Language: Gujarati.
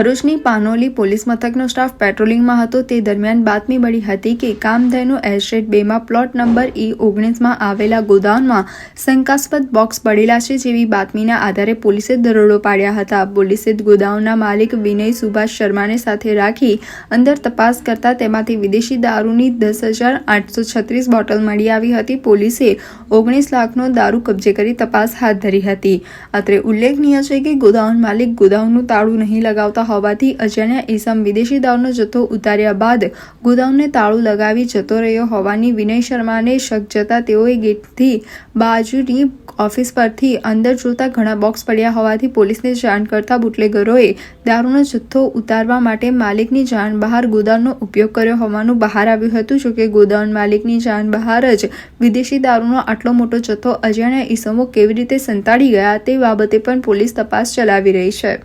ભરૂચની પાનોલી પોલીસ મથકનો સ્ટાફ પેટ્રોલિંગમાં હતો. તે દરમિયાન બાતમી મળી હતી કે કામધેનુ એસ્ટેટ બેમાં પ્લોટ નંબર ઈ ઓગણીસમાં આવેલા ગોદાઉનમાં શંકાસ્પદ બોક્સ પડેલા છે જેવી બાતમીના આધારે પોલીસે દરોડો પાડ્યા હતા. પોલીસે ગોદાઉનના માલિક વિનય સુભાષ શર્માને સાથે રાખી અંદર તપાસ કરતા તેમાંથી વિદેશી દારૂની દસ હજાર આઠસો છત્રીસ બોટલ મળી આવી હતી. પોલીસે ઓગણીસ લાખનો દારૂ કબજે કરી તપાસ હાથ ધરી હતી. અત્રે ઉલ્લેખનીય છે કે ગોદાઉન માલિક ગોદાઉનનું તાળું નહીં લગાવતા હોવાથી અજાણ્યા ઈસમ વિદેશી દારૂનો જથ્થો ઉતાર્યા બાદ ગોદાઉનને તાળું લગાવી જતો રહ્યો હોવાની વિનય શર્માને શક જતા તેઓએ ગેટથી બાજુની ઓફિસ પરથી અંદર જોતા ઘણા બોક્સ પડ્યા હોવાથી પોલીસને જાણ કરતા બુટલેગરોએ દારૂનો જથ્થો ઉતારવા માટે માલિકની જાણ બહાર ગોદાઉનનો ઉપયોગ કર્યો હોવાનું બહાર આવ્યું હતું. જોકે ગોદાઉન માલિકની જાણ બહાર જ વિદેશી દારૂનો આટલો મોટો જથ્થો અજાણ્યા ઈસમો કેવી રીતે સંતાડી ગયા તે બાબતે પણ પોલીસ તપાસ ચલાવી રહી છે.